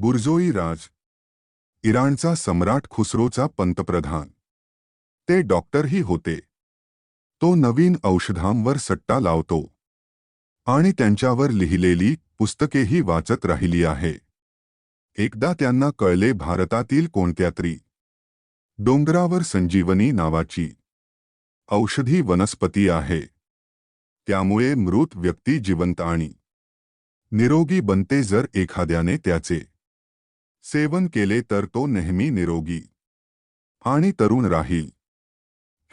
बुरजोई राज इराणचा सम्राट खुसरोचा पंतप्रधान. ते डॉक्टरही होते. तो नवीन औषधांवर सट्टा लावतो. आणि त्यांच्यावर लिहिलेली पुस्तकेही वाचत राहिली आहे. एकदा त्यांना कळले भारतातील कोणत्यातरी डोंगरावर संजीवनी नावाची औषधी वनस्पती आहे. त्यामुळे मृत व्यक्ती जिवंत आणि निरोगी बनते जर एखाद्याने त्याचे सेवन केले तर तो नेहमी निरोगी. आणि तरुण राहील.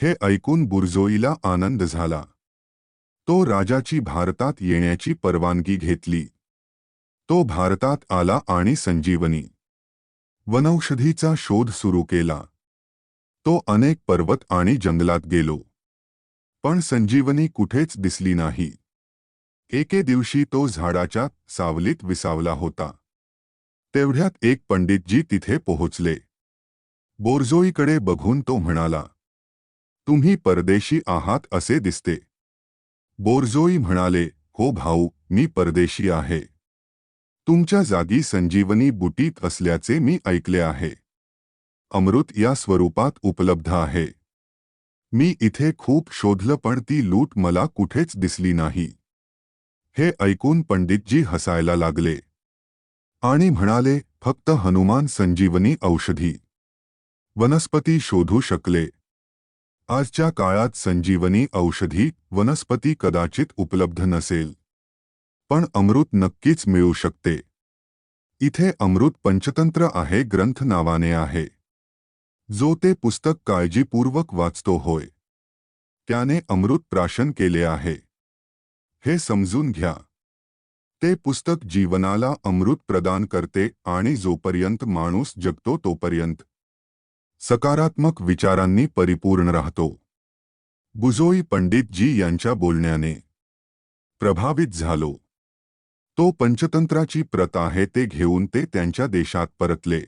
हे ऐकून बुरजोईला आनंद झाला. तो राजाची भारतात येण्याची परवानगी घेतली. तो भारतात आला आणि संजीवनी. वनौषधीचा शोध सुरू केला. तो अनेक पर्वत आणि जंगलात गेलो. पण संजीवनी कुठेच दिसली नाही. एके दिवशी तो झाडाच्या सावलीत विसावला होता. तेवढ्यात एक पंडितजी तिथे पोहोचले. बोरजोईकडे बघून तो म्हणाला तुम्ही परदेशी आहात असे दिसते. बोरजोई म्हणाले हो भाऊ मी परदेशी आहे. तुमच्या जागी संजीवनी बुटीत असल्याचे मी ऐकले आहे. अमृत या स्वरूपात उपलब्ध आहे. मी इथे खूप शोधलं पण ती लूट मला कुठेच दिसली नाही. हे ऐकून पंडितजी हसायला लागले. आणि म्हणाले फक्त हनुमान संजीवनी औषधी. वनस्पती शोधू शकले. आजच्या काळात संजीवनी औषधी वनस्पती कदाचित उपलब्ध नसेल. पण अमृत नक्कीच मिळू शकते. इथे अमृत पंचतंत्र आहे ग्रंथ नावाने आहे. जो ते पुस्तक काळजीपूर्वक वाचतो होय. त्याने अमृत प्राशन केले आहे. हे समजून घ्या. ते पुस्तक जीवनाला अमृत प्रदान करते आणि जोपर्यंत माणूस जगतो तोपर्यंत. सकारात्मक विचारांनी परिपूर्ण राहतो. बुजोई पंडितजी यांच्या बोलण्याने. प्रभावित झालो. तो पंचतंत्राची प्रत आहे ते घेऊन ते त्यांच्या देशात परतले.